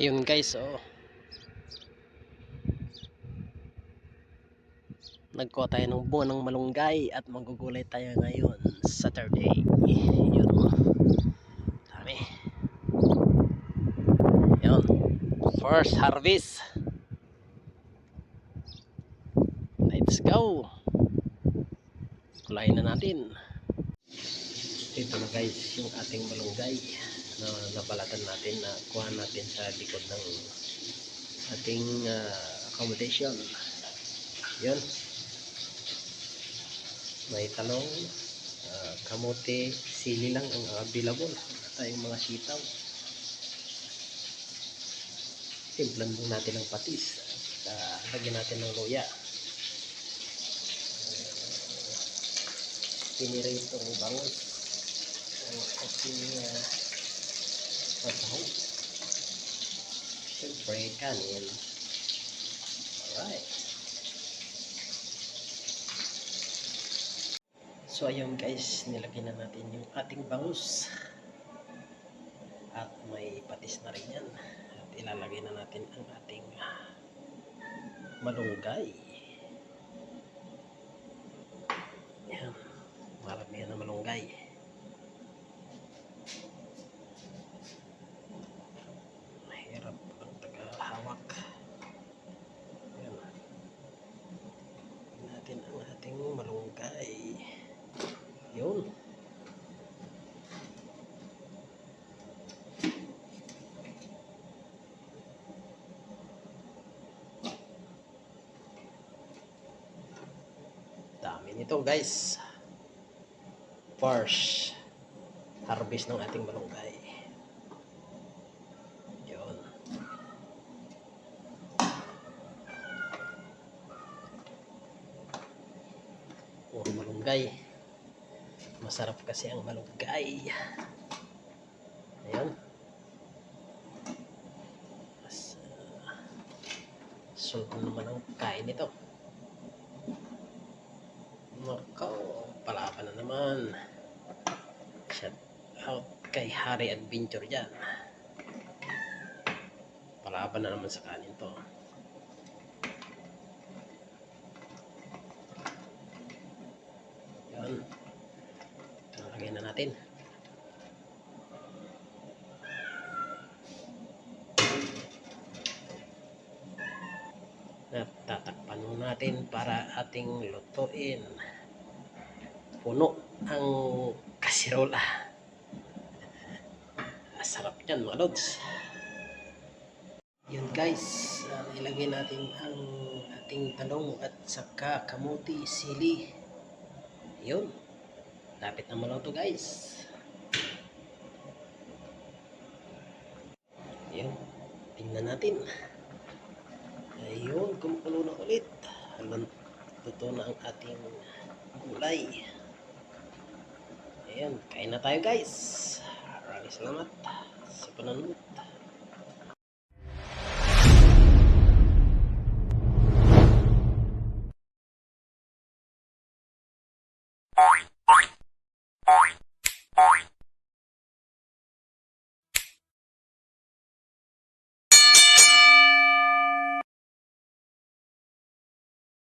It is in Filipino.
guys, oh. Nagkuha tayo ng buwan ng malunggay at magugulay tayo ngayon Saturday. Yun. Dami. Yun. First harvest. Let's go. Kulayin na natin. Ito na guys, yung ating malunggay na nabalatan natin na kuha natin sa likod ng ating ah, accommodation. Yun. May talong, ah, kamote, sili lang ang available. Wala tayong mga sitaw. Timplan lang natin ng patis. At ah, lagyan natin ng luya. Pinirito ang bangon. Ang ating uh, masaho. Siyempre, kanin. Alright. So ayun guys, nilagyan na natin yung ating bangus. At may patis na rin yan. At ilalagay na natin ang ating malunggay. Yan. Marami yan na malunggay. Mahirap ang tagahawak. Yan. Tingnan natin ang ating malunggay. Yun. Dami nito guys. First harvest ng ating malunggay. Yun. Puro malunggay. Masarap kasi ang malunggay. Mas, uh, sulpo naman ang kain nito. Nakaw, palaban na naman. Shout out kay Harry Adventure dyan. Palaban na naman sa kanin to. Yan. Lagyan na natin. At tatakpan natin para ating lutuin. Puno ang kasirola. Sarap yan mga lods. Yun guys, uh, ilagay natin ang ating talong at saka kamuti, sili. Yun. Lapit na maluto guys. Yun. Tingnan natin. Ayun, kumukulo na ulit. Luto na ang ating gulay. Ayan, kain na tayo guys. Maraming salamat sa panonood.